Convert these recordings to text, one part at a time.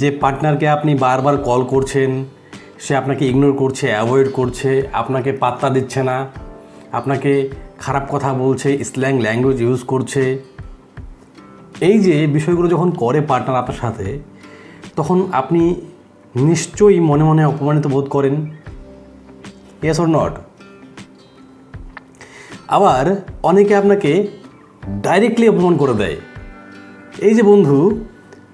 যে পার্টনারকে আপনি বারবার কল করছেন, সে আপনাকে ইগনোর করছে অ্যাভয়েড করছে, আপনাকে পাত্তা দিচ্ছে না, আপনাকে খারাপ কথা বলছে স্ল্যাং ল্যাঙ্গুয়েজ ইউজ করছে। এই যে বিষয়গুলো যখন করে পার্টনার আপনার সাথে, তখন আপনি নিশ্চয়ই মনে মনে অপমানিত বোধ করেন। ইয়েস অর নট আবার অনেকে আপনাকে ডাইরেক্টলি অপমান করে দেয়। এই যে বন্ধু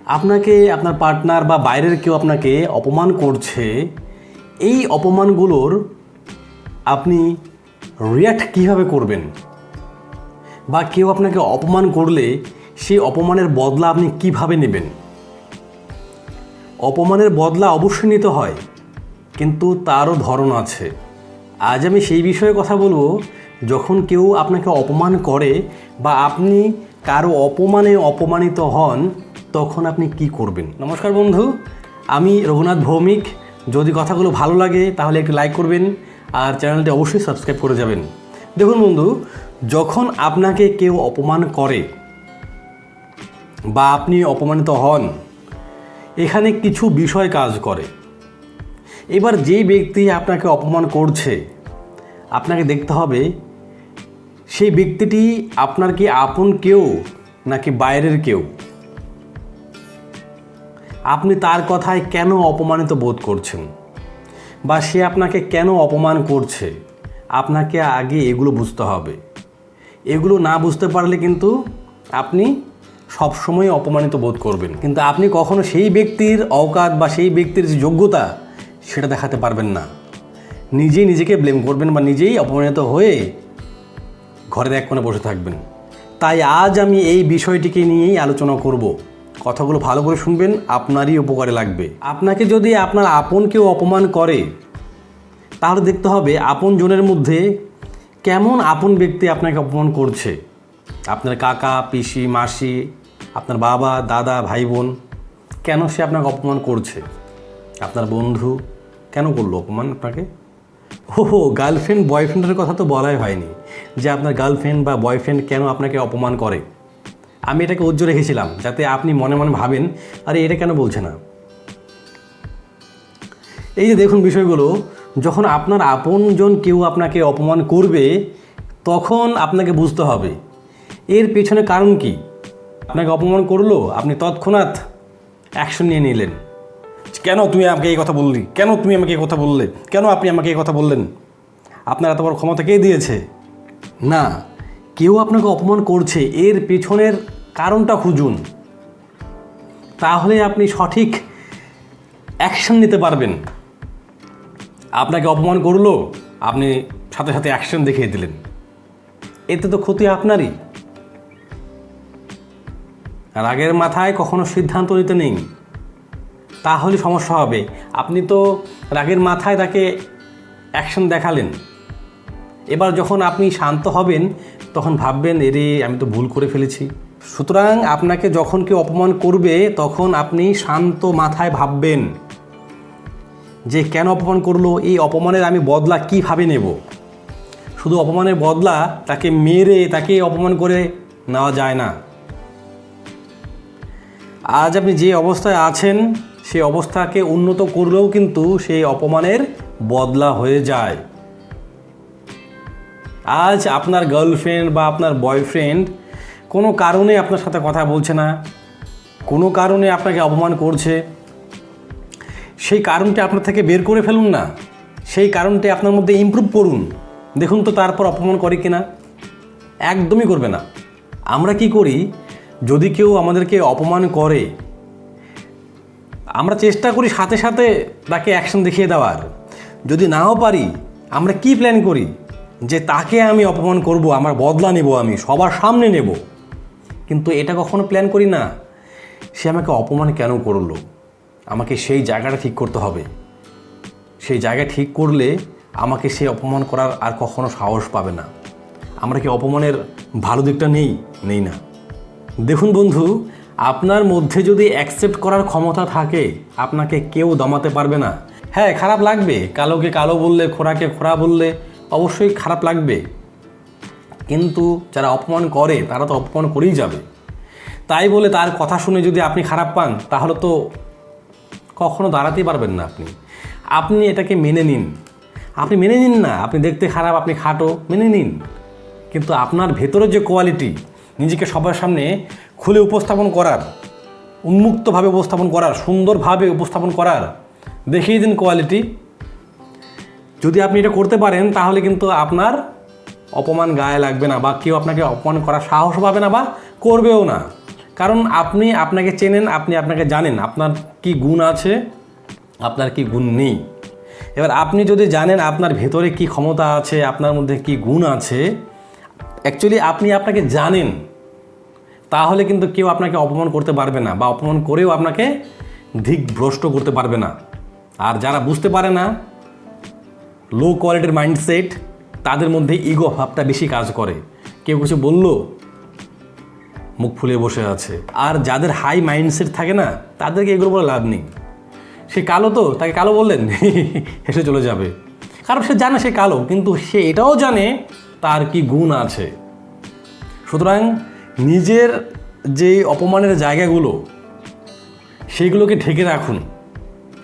আপনাকে, আপনার পার্টনার বা বাইরের কেউ আপনাকে অপমান করছে, এই অপমানগুলোর আপনি রিয়াক্ট কীভাবে করবেন? বা কেউ আপনাকে অপমান করলে সেই অপমানের বদলা আপনি কীভাবে নেবেন? অপমানের বদলা অবশ্যই নিতে হয়, কিন্তু তারও ধরন আছে। আজ আমি সেই বিষয়ে কথা বলব, যখন কেউ আপনাকে অপমান করে বা আপনি কারও অপমানে অপমানিত হন তখন আপনি কি করবেন? নমস্কার বন্ধু, আমি রঘুনাথ ভৌমিক। যদি কথাগুলো ভালো লাগে, তাহলে একটু লাইক করবেন, আর চ্যানেলটি অবশ্যই সাবস্ক্রাইব করে যাবেন। দেখুন বন্ধু, যখন আপনাকে কেউ অপমান করে, বা আপনি অপমানিত হন, এখানে কিছু বিষয় কাজ করে। এবার যে ব্যক্তি আপনাকে অপমান করছে, আপনাকে দেখতে হবে, সেই ব্যক্তিটি আপনার কি আপন কেউ, নাকি বাইরের কেউ? আপনি তার কথায় কেন অপমানিত বোধ করছেন? বা সে আপনাকে কেন অপমান করছে? আপনাকে আগে এগুলো বুঝতে হবে। এগুলো না বুঝতে পারলে কিন্তু আপনি সবসময় অপমানিত বোধ করবেন। কিন্তু আপনি কখনো সেই ব্যক্তির অকাত বা সেই ব্যক্তির যে যোগ্যতা, সেটা দেখাতে পারবেন না। নিজেই নিজেকে ব্লেম করবেন বা নিজেই অপমানিত হয়ে ঘরের এক কোণে বসে থাকবেন। তাই আজ আমি এই বিষয়টিকে নিয়েই আলোচনা করব। কথাগুলো ভালো করে শুনবেন, আপনারই উপকারে লাগবে। আপনাকে যদি আপনার আপন কেউ অপমান করে, তাহলে দেখতে হবে আপন জনের মধ্যে কেমন আপন ব্যক্তি আপনাকে অপমান করছে। আপনার কাকা, পিসি, মাসি, আপনার বাবা, দাদা ভাই বোন কেন সে আপনাকে অপমান করছে? আপনার বন্ধু কেন করল অপমান আপনাকে? ও হো গার্লফ্রেন্ড বয়ফ্রেন্ডের কথা তো বলাই হয়নি যে আপনার গার্লফ্রেন্ড বা বয়ফ্রেন্ড কেন আপনাকে অপমান করে। আমি এটাকে উজ্জ্ব রেখেছিলাম, যাতে আপনি মনে মনে ভাবেন, আরে এটা কেন বলছে না? এই যে দেখুন বিষয়গুলো, যখন আপনার আপনজন কেউ আপনাকে অপমান করবে, তখন আপনাকে বুঝতে হবে। এর পেছনে কারণ কি? আপনাকে অপমান করল, আপনি তৎক্ষণাৎ অ্যাকশন নিয়ে নিলেন। কেন তুমি আমাকে এই কথা বললি? কেন তুমি আমাকে এই কথা বললে? কেন আপনি আমাকে এই কথা বললেন? আপনার এত বড় ক্ষমতা কে দিয়েছে? না, কেউ আপনাকে অপমান করছে, এর পেছনের কারণটা খুঁজুন। তাহলে আপনি সঠিক অ্যাকশন নিতে পারবেন। আপনাকে অপমান করল, আপনি সাথে সাথে অ্যাকশন দেখিয়ে দিলেন। এতে তো ক্ষতি আপনারই। রাগের মাথায় কখনো সিদ্ধান্ত নিতে নেই। তাহলে সমস্যা হবে। আপনি তো রাগের মাথায় তাকে অ্যাকশন দেখালেন। এবার যখন আপনি শান্ত হবেন, তখন ভাববেন, এরে, আমি তো ভুল করে ফেলেছি। সুতরাং আপনাকে যখন কেউ অপমান করবে, তখন আপনি শান্ত মাথায় ভাববেন যে কেন অপমান করল, এই অপমানের আমি বদলা কীভাবে নেব? শুধু অপমানের বদলা তাকে মেরে, তাকে অপমান করে নেওয়া যায় না। আজ আপনি যে অবস্থায় আছেন সেই অবস্থাকে উন্নত করলেও কিন্তু সেই অপমানের বদলা হয়ে যায়। আজ আপনার গার্লফ্রেন্ড বা আপনার বয়ফ্রেন্ড কোনো কারণে আপনার সাথে কথা বলছে না, কোনো কারণে আপনাকে অপমান করছে, সেই কারণটি আপনার থেকে বের করে ফেলুন না। সেই কারণটি আপনার মধ্যে ইমপ্রুভ করুন। দেখুন তো তারপর অপমান করে কিনা। একদমই করবে না। আমরা কি করি? যদি কেউ আমাদেরকে অপমান করে, আমরা চেষ্টা করি সাথে সাথে তাকে অ্যাকশন দেখিয়ে দেওয়ার। যদি নাও পারি, আমরা কি প্ল্যান করি? যে তাকে আমি অপমান করব, আমার বদলা নেব আমি, সবার সামনে নেব। কিন্তু এটা কখনো প্ল্যান করি না। সে আমাকে অপমান কেন করল? আমাকে সেই জায়গাটা ঠিক করতে হবে। সেই জায়গা ঠিক করলে আমাকে সে অপমান করার আর কখনো সাহস পাবে না। আমরা কি অপমানের ভালো দিকটা নেই? নেই না। দেখুন বন্ধু, আপনার মধ্যে যদি অ্যাকসেপ্ট করার ক্ষমতা থাকে, আপনাকে কেউ দমাতে পারবে না। হ্যাঁ খারাপ লাগবে। কালোকে কালো বললে, খোরাকে খোরা বললে অবশ্যই খারাপ লাগবে। কিন্তু যারা অপমান করে, তারা তো অপমান করেই যাবে। তাই বলে তার কথা শুনে যদি আপনি খারাপ পান, তাহলে তো কখনো দাঁড়াতেই পারবেন না আপনি। আপনি এটাকে মেনে নিন। আপনি মেনে নিন না, আপনি দেখতে খারাপ, আপনি খাটো, মেনে নিন। কিন্তু আপনার ভেতরের যে কোয়ালিটি, নিজেকে সবার সামনে খুলে উপস্থাপন করার, উন্মুক্তভাবে উপস্থাপন করার, সুন্দরভাবে উপস্থাপন করার, দেখিয়ে দিন কোয়ালিটি। যদি আপনি এটা করতে পারেন, তাহলে কিন্তু আপনার অপমান গায়ে লাগবে না বা কেউ আপনাকে অপমান করার সাহস পাবে না বা করবেও না। কারণ আপনি আপনাকে চেনেন, আপনি আপনাকে জানেন, আপনার কি গুণ আছে, আপনার কি গুণ নেই। এবার আপনি যদি জানেন আপনার ভেতরে কি ক্ষমতা আছে, আপনার মধ্যে কি গুণ আছে অ্যাকচুয়ালি আপনি আপনাকে জানেন, তাহলে কিন্তু কেউ আপনাকে অপমান করতে পারবে না বা অপমান করেও আপনাকে দিকভ্রষ্ট করতে পারবে না। আর যারা বুঝতে পারে না লো কোয়ালিটির মাইন্ডসেট তাদের মধ্যে ইগো ভাবটা বেশি কাজ করে। কেউ কিছু বলল, মুখ ফুলে বসে আছে। আর যাদের হাই মাইন্ডসেট থাকে না, তাদেরকে এগুলো বলে লাভ নেই। সে কালো তো, তাকে কালো বললেন, হেসে চলে যাবে। কারণ সে জানে সে কালো, কিন্তু সে এটাও জানে তার কি গুণ আছে। সুতরাং নিজের যে অপমানের জায়গাগুলো, সেইগুলোকে ঢেকে রাখুন।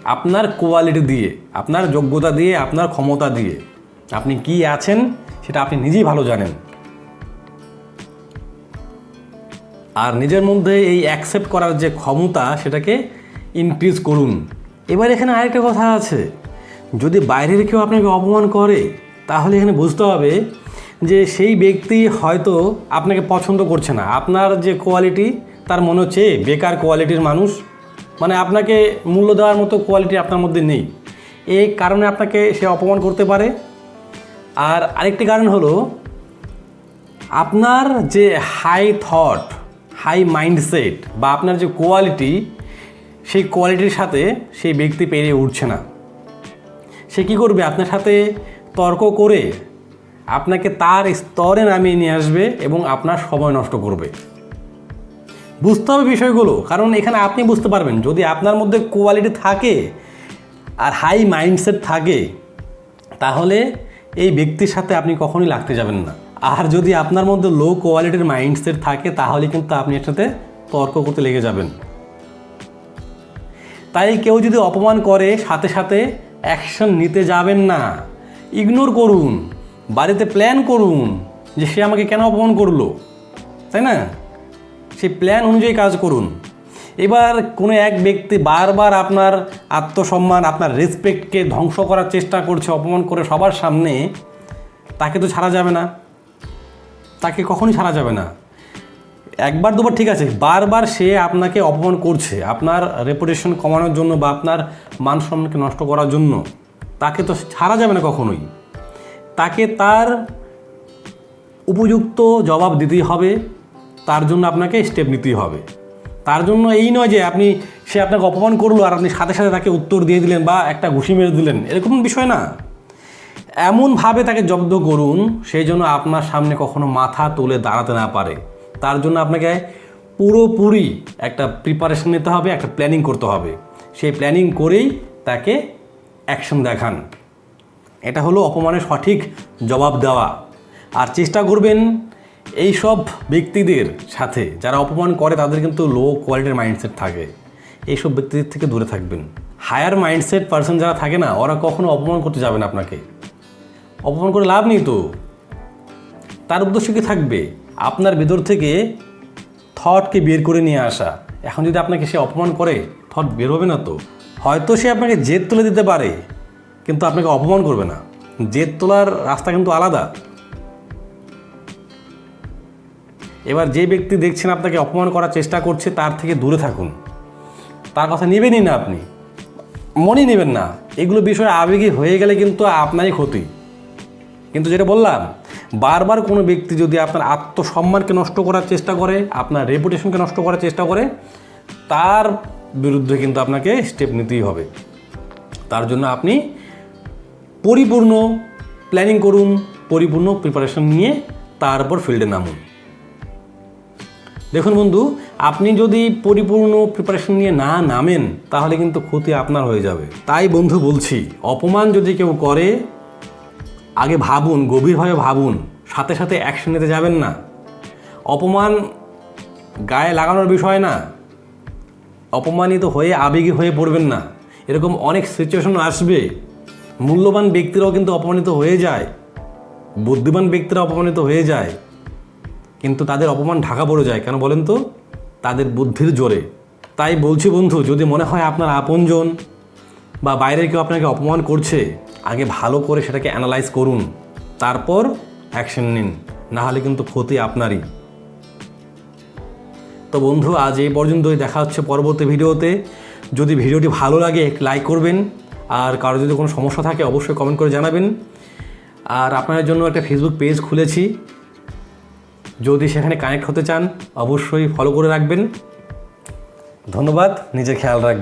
আপনার কোয়ালিটি দিয়ে, আপনার যোগ্যতা দিয়ে, আপনার ক্ষমতা দিয়ে। আপনি কি আছেন সেটা আপনি নিজেই ভালো জানেন। আর নিজের মধ্যে এই অ্যাকসেপ্ট করার যে ক্ষমতা সেটাকে ইনক্রিজ করুন। এবার এখানে আরেকটা কথা আছে। যদি বাইরের কেউ আপনাকে অপমান করে, তাহলে এখানে বুঝতে হবে যে সেই ব্যক্তি হয়তো আপনাকে পছন্দ করছে না। আপনার যে কোয়ালিটি তার মনে হচ্ছে বেকার কোয়ালিটির মানুষ। মানে আপনাকে মূল্য দেওয়ার মতো কোয়ালিটি আপনার মধ্যে নেই। এই কারণে আপনাকে সে অপমান করতে পারে। আর আরেকটি কারণ হলো, আপনার যে হাই থট হাই মাইন্ডসেট বা আপনার যে কোয়ালিটি সেই কোয়ালিটির সাথে সেই ব্যক্তি পেরিয়ে উঠছে না। সে কী করবে? আপনার সাথে তর্ক করে আপনাকে তার স্তরে নামিয়ে নিয়ে আসবে এবং আপনার সময় নষ্ট করবে। বুঝতে হবে বিষয়গুলো, কারণ এখানে আপনি বুঝতে পারবেন, যদি আপনার মধ্যে কোয়ালিটি থাকে আর হাই মাইন্ডসেট থাকে, তাহলে এই ব্যক্তির সাথে আপনি কখনোই লাগতে যাবেন না। আর যদি আপনার মধ্যে লো কোয়ালিটির মাইন্ডসেট থাকে, তাহলে কিন্তু আপনি এর সাথে তর্ক করতে লেগে যাবেন। তাই কেউ যদি অপমান করে, সাথে সাথে অ্যাকশন নিতে যাবেন না। ইগনোর করুন, বাড়িতে প্ল্যান করুন যে সে আমাকে কেন অপমান করল, তাই না? সেই প্ল্যান অনুযায়ী কাজ করুন। এবার কোনো এক ব্যক্তি বারবার আপনার আত্মসম্মান, আপনার রেসপেক্টকে ধ্বংস করার চেষ্টা করছে, অপমান করে সবার সামনে, তাকে তো ছাড়া যাবে না। তাকে কখনই ছাড়া যাবে না। একবার দুবার ঠিক আছে, বারবার সে আপনাকে অপমান করছে, আপনার রেপুটেশন কমানোর জন্য বা আপনার মান সম্মানকে নষ্ট করার জন্য। তাকে তো ছাড়া যাবে না কখনোই। তাকে তার উপযুক্ত জবাব দিতেই হবে, তার জন্য আপনাকে স্টেপ নিতেই হবে। তার জন্য এই নয় যে আপনি, সে আপনাকে অপমান করল আর আপনি সাথে সাথে তাকে উত্তর দিয়ে দিলেন বা একটা ঘুষি মেরে দিলেন, এরকম বিষয় না। এমনভাবে তাকে জব্দ করুন সেই জন্য আপনার সামনে কখনো মাথা তুলে দাঁড়াতে না পারে। তার জন্য আপনাকে পুরোপুরি একটা প্রিপারেশন নিতে হবে, একটা প্ল্যানিং করতে হবে। সেই প্ল্যানিং করেই তাকে অ্যাকশন দেখান। এটা হলো অপমানের সঠিক জবাব দেওয়া। আর চেষ্টা করবেন এই সব ব্যক্তিদের সাথে যারা অপমান করে, তাদের কিন্তু লো কোয়ালিটির মাইন্ডসেট থাকে। এইসব ব্যক্তিদের থেকে দূরে থাকবেন। হায়ার মাইন্ডসেট পার্সন যারা থাকে না, ওরা কখনো অপমান করতে যাবে না আপনাকে। অপমান করে লাভ নেই তো। তার উদ্দেশ্য কি থাকবে? আপনার ভেতর থেকে থটকে বের করে নিয়ে আসা। এখন যদি আপনাকে সে অপমান করে থট বের হবে না তো। হয়তো সে আপনাকে জেদ তুলে দিতে পারে, কিন্তু আপনাকে অপমান করবে না। জেদ তোলার রাস্তা কিন্তু আলাদা। এবার যে ব্যক্তি দেখছেন আপনাকে অপমান করার চেষ্টা করছে, তার থেকে দূরে থাকুন। তার কথা নেবেনই না আপনি। মনেই নেবেন না। এগুলো বিষয়ে আবেগী হয়ে গেলে কিন্তু আপনারই ক্ষতি। কিন্তু যেটা বললাম, বারবার কোনো ব্যক্তি যদি আপনার আত্মসম্মানকে নষ্ট করার চেষ্টা করে, আপনার রেপুটেশনকে নষ্ট করার চেষ্টা করে, তার বিরুদ্ধে কিন্তু আপনাকে স্টেপ নিতেই হবে। তার জন্য আপনি পরিপূর্ণ প্ল্যানিং করুন, পরিপূর্ণ প্রিপারেশন নিয়ে তারপর ফিল্ডে নামুন। দেখুন বন্ধু, আপনি যদি পরিপূর্ণ প্রিপারেশন নিয়ে না নামেন, তাহলে কিন্তু ক্ষতি আপনার হয়ে যাবে। তাই বন্ধু বলছি, অপমান যদি কেউ করে, আগে ভাবুন, গভীরভাবে ভাবুন, সাথে সাথে অ্যাকশন নিতে যাবেন না। অপমান গায়ে লাগানোর বিষয় না। অপমানিত হয়ে আবেগী হয়ে পড়বেন না। এরকম অনেক সিচুয়েশন আসবে। মূল্যবান ব্যক্তিরাও কিন্তু অপমানিত হয়ে যায়। বুদ্ধিমান ব্যক্তিরা অপমানিত হয়ে যায়। কিন্তু তাদের অপমান ঢাকা পড়ে যায়। কেন বলেন তো? তাদের বুদ্ধির জোরে। তাই বলছি বন্ধু, যদি মনে হয় আপনার আপনজন বা বাইরের কেউ আপনাকে অপমান করছে, আগে ভালো করে সেটাকে অ্যানালাইজ করুন। তারপর অ্যাকশন নিন। না হলে কিন্তু ক্ষতি আপনারই। তো বন্ধু, আজ এই পর্যন্তই। দেখা হচ্ছে পরবর্তী ভিডিওতে। যদি ভিডিওটি ভালো লাগে লাইক করবেন। আর কারও যদি কোনো সমস্যা থাকে, অবশ্যই কমেন্ট করে জানাবেন। আর আপনাদের জন্য একটা ফেসবুক পেজ খুলেছি। যদি সেখানে কানেক্ট হতে চান অবশ্যই ফলো করে রাখবেন। ধন্যবাদ নিজের খেয়াল রাখবেন।